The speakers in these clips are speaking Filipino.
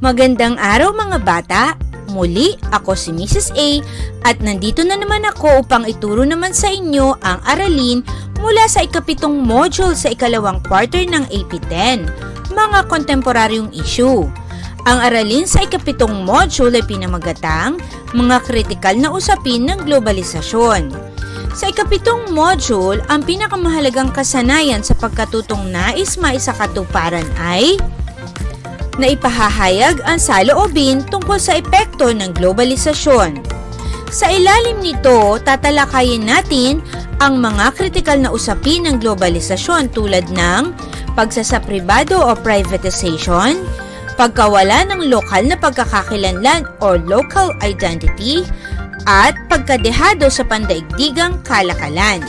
Magandang araw mga bata! Muli, ako si Mrs. A at nandito na naman ako upang ituro naman sa inyo ang aralin mula sa ikapitong module sa ikalawang quarter ng AP10, mga kontemporaryong issue. Ang aralin sa ikapitong module ay pinamagatang mga kritikal na usapin ng globalisasyon. Sa ikapitong module, ang pinakamahalagang kasanayan sa pagkatutong nais maisakatuparan ay na ipahahayag ang saloobin tungkol sa epekto ng globalisasyon. Sa ilalim nito, tatalakayin natin ang mga kritikal na usapin ng globalisasyon tulad ng pagsasapribado o privatization, pagkawala ng lokal na pagkakakilanlan or local identity, at pagkadehado sa pandaigdigang kalakalan.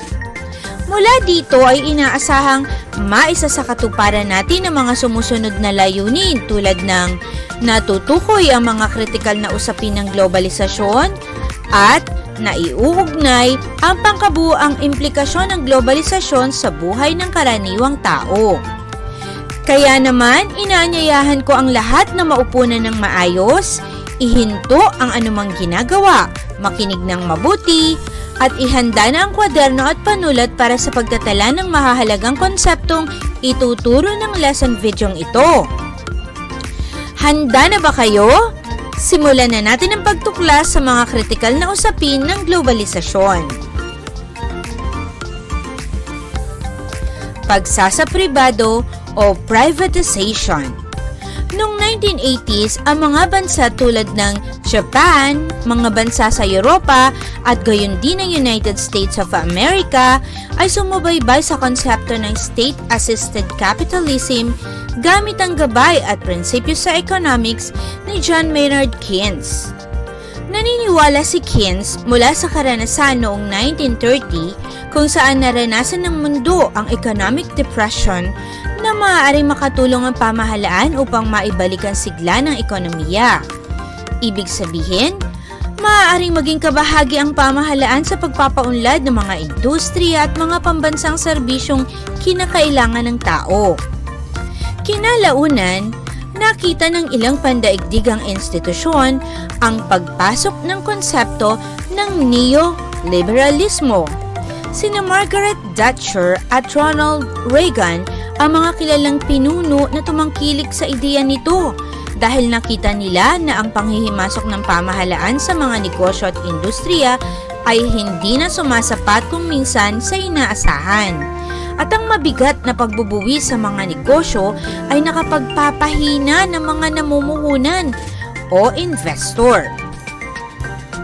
Mula dito ay inaasahang maisa sa katuparan natin ang mga sumusunod na layunin tulad ng natutukoy ang mga kritikal na usapin ng globalisasyon at naiuugnay ang pangkabuang implikasyon ng globalisasyon sa buhay ng karaniwang tao. Kaya naman, inaanyayahan ko ang lahat na maupo na ng maayos, ihinto ang anumang ginagawa, makinig ng mabuti, at ihanda na ang kwaderno at panulat para sa pagtatala ng mahahalagang konseptong ituturo ng lesson video ito. Handa na ba kayo? Simulan na natin ang pagtuklas sa mga kritikal na usapin ng globalisasyon. Pagsasapribado o privatization. Noong 1980s, ang mga bansa tulad ng Japan, mga bansa sa Europa, at gayon din ng United States of America ay sumubaybay sa konsepto ng state-assisted capitalism gamit ang gabay at prinsipyo sa economics ni John Maynard Keynes. Naniniwala si Keynes mula sa karanasan noong 1930 kung saan naranasan ng mundo ang economic depression na maaaring makatulong ang pamahalaan upang maibalik ang sigla ng ekonomiya. Ibig sabihin, maaaring maging kabahagi ang pamahalaan sa pagpapaunlad ng mga industriya at mga pambansang serbisyong kinakailangan ng tao. Kinalaunan, nakita ng ilang pandaigdigang institusyon ang pagpasok ng konsepto ng neoliberalismo. Sina Margaret Thatcher at Ronald Reagan ang mga kilalang pinuno na tumangkilik sa ideya nito dahil nakita nila na ang panghihimasok ng pamahalaan sa mga negosyo at industriya ay hindi na sumasapat kung minsan sa inaasahan. At ang mabigat na pagbubuwi sa mga negosyo ay nakapagpapahina ng mga namumuhunan o investor.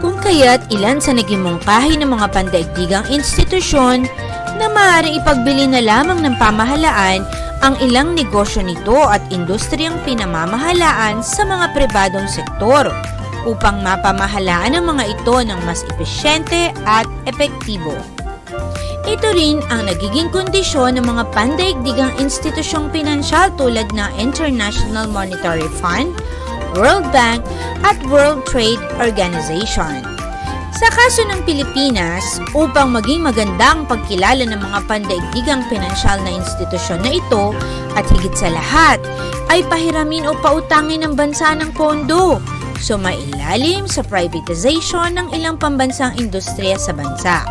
Kung kaya't ilan sa naging mungkahi ng mga pandaigdigang institusyon na maaaring ipagbili na lamang ng pamahalaan ang ilang negosyo nito at industriyang pinamamahalaan sa mga pribadong sektor upang mapamahalaan ang mga ito ng mas epesyente at epektibo. Ito rin ang nagiging kondisyon ng mga pandaigdigang institusyong pinansyal tulad ng International Monetary Fund, World Bank at World Trade Organization. Sa kaso ng Pilipinas, upang maging magandang pagkilala ng mga pandaigdigang pinansyal na institusyon na ito at higit sa lahat, ay pahiramin o pautangin ng bansa ng pondo sumailalim sa privatization ng ilang pambansang industriya sa bansa.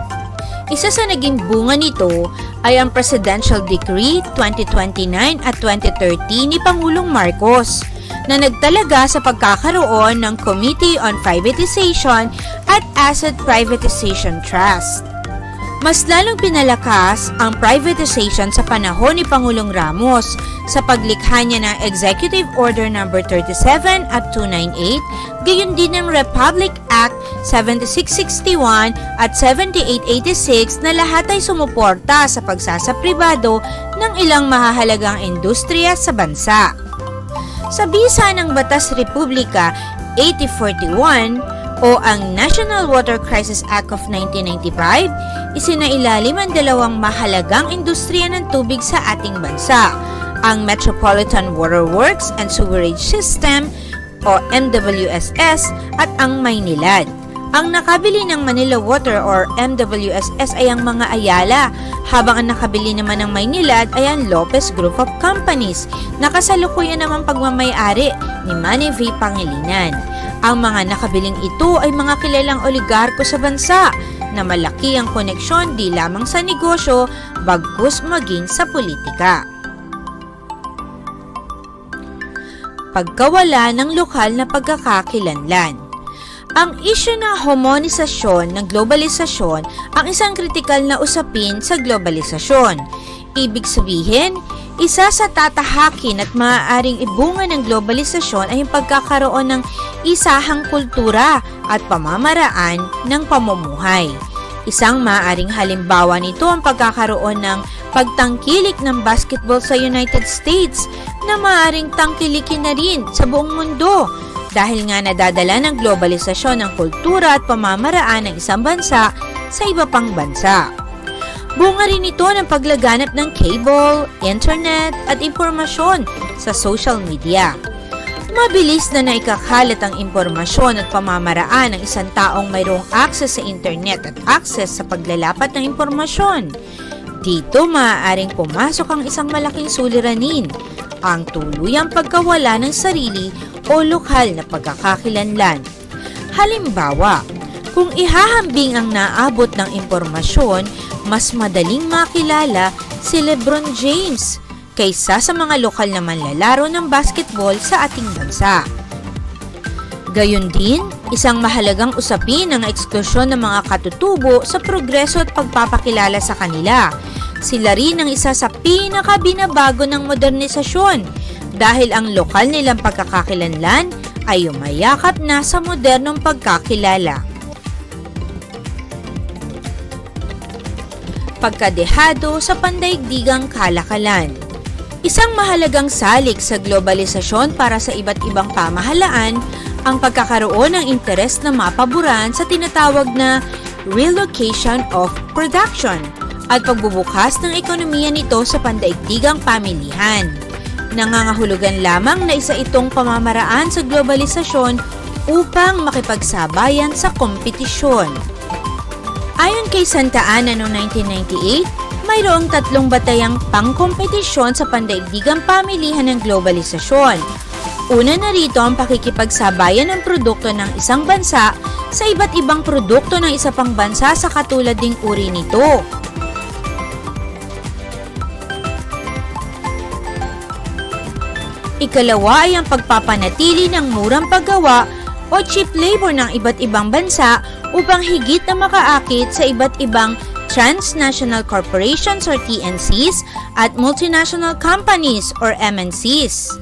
Isa sa naging bunga nito ay ang Presidential Decree 2029 at 2030 ni Pangulong Marcos na nagtalaga sa pagkakaroon ng Committee on Privatization at Asset Privatization Trust. Mas lalong pinalakas ang privatization sa panahon ni Pangulong Ramos sa paglikha niya ng Executive Order No. 37 at 298, gayon din ng Republic Act 7661 at 7886 na lahat ay sumuporta sa pagsasapribado ng ilang mahahalagang industriya sa bansa. Sa bisa ng Batas Republika 8041, o ang National Water Crisis Act of 1995, isinailalim ang dalawang mahalagang industriya ng tubig sa ating bansa, ang Metropolitan Water Works and Sewerage System o MWSS at ang Maynilad. Ang nakabili ng Manila Water or MWSS ay ang mga Ayala, habang ang nakabili naman ng Maynilad ay ang Lopez Group of Companies, na kasalukuyan naman pagmamayari ni Manny V. Pangilinan. Ang mga nakabiling ito ay mga kilalang oligarko sa bansa na malaki ang koneksyon di lamang sa negosyo bagkus maging sa politika. Pagkawala ng lokal na pagkakakilanlan ang isyu ng homonisasyon ng globalisasyon ang isang kritikal na usapin sa globalisasyon. Ibig sabihin, isa sa tatahakin at maaaring ibunga ng globalisasyon ay ang pagkakaroon ng isahang kultura at pamamaraan ng pamumuhay. Isang maaaring halimbawa nito ang pagkakaroon ng pagtangkilik ng basketball sa United States na maaaring tangkilikin na rin sa buong mundo dahil nga nadadala ng globalisasyon ng kultura at pamamaraan ng isang bansa sa iba pang bansa. Bunga rin ito ng paglaganap ng cable, internet at impormasyon sa social media. Mabilis na naikakalat ang impormasyon at pamamaraan ng isang taong mayroong access sa internet at access sa paglalapat ng impormasyon. Dito maaaring pumasok ang isang malaking suliranin, ang tuluyang pagkawala ng sarili o lokal na pagkakakilanlan. Halimbawa, kung ihahambing ang naabot ng impormasyon, mas madaling makilala si Lebron James kaysa sa mga lokal na manlalaro ng basketball sa ating bansa. Gayon din, isang mahalagang usapin ang eksklusyon ng mga katutubo sa progreso at pagpapakilala sa kanila. Sila rin ang isa sa pinakabinabago ng modernisasyon dahil ang lokal nilang pagkakakilanlan ay umayakap na sa modernong pagkakilala. Pagkadehado sa pandaigdigang kalakalan Isang mahalagang salik sa globalisasyon para sa iba't ibang pamahalaan ang pagkakaroon ng interes na mapaboran sa tinatawag na relocation of production at pagbubukas ng ekonomiya nito sa pandaigdigang pamilihan. Nangangahulugan lamang na isa itong pamamaraan sa globalisasyon upang makipagsabayan sa kompetisyon. Ayon kay Santa Ana noong 1998, mayroong tatlong batayang pangkompetisyon sa pandaigdigang pamilihan ng globalisasyon. Una na rito ang pakikipagsabayan ng produkto ng isang bansa sa iba't ibang produkto ng isa pang bansa sa katulad ding uri nito. Ikalawa ay ang pagpapanatili ng murang paggawa o cheap labor ng iba't ibang bansa upang higit na makaakit sa iba't ibang transnational corporations or TNCs at multinational companies or MNCs.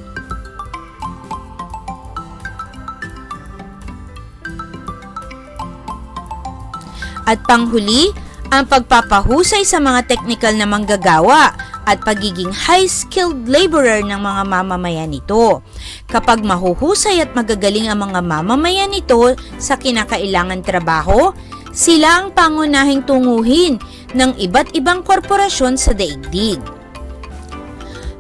At panghuli, ang pagpapahusay sa mga technical na manggagawa at pagiging high-skilled laborer ng mga mamamayan nito. Kapag mahuhusay at magagaling ang mga mamamayan nito sa kinakailangan trabaho, sila ang pangunahing tunguhin ng iba't ibang korporasyon sa daigdig.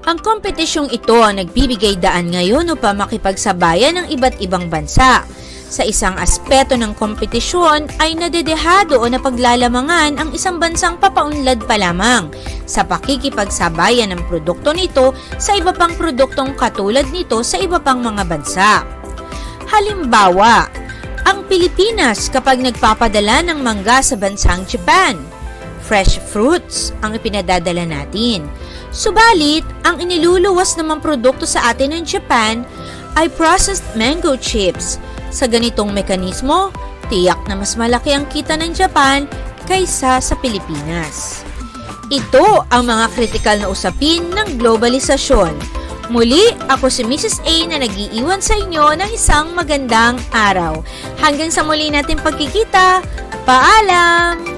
Ang kompetisyong ito ang nagbibigay daan ngayon upang makipagsabayan ng iba't ibang bansa sa isang aspeto ng kompetisyon ay nadedehado o napaglalamangan ang isang bansang papaunlad pa lamang sa pakikipagsabayan ng produkto nito sa iba pang produktong katulad nito sa iba pang mga bansa. Halimbawa, ang Pilipinas kapag nagpapadala ng mangga sa bansang Japan. Fresh fruits ang ipinadadala natin. Subalit, ang iniluluwas namang produkto sa atin ng Japan ay processed mango chips sa ganitong mekanismo, tiyak na mas malaki ang kita ng Japan kaysa sa Pilipinas. Ito ang mga kritikal na usapin ng globalisasyon. Muli, ako si Mrs. A na nag-iiwan sa inyo ng isang magandang araw. Hanggang sa muli natin pagkikita, paalam!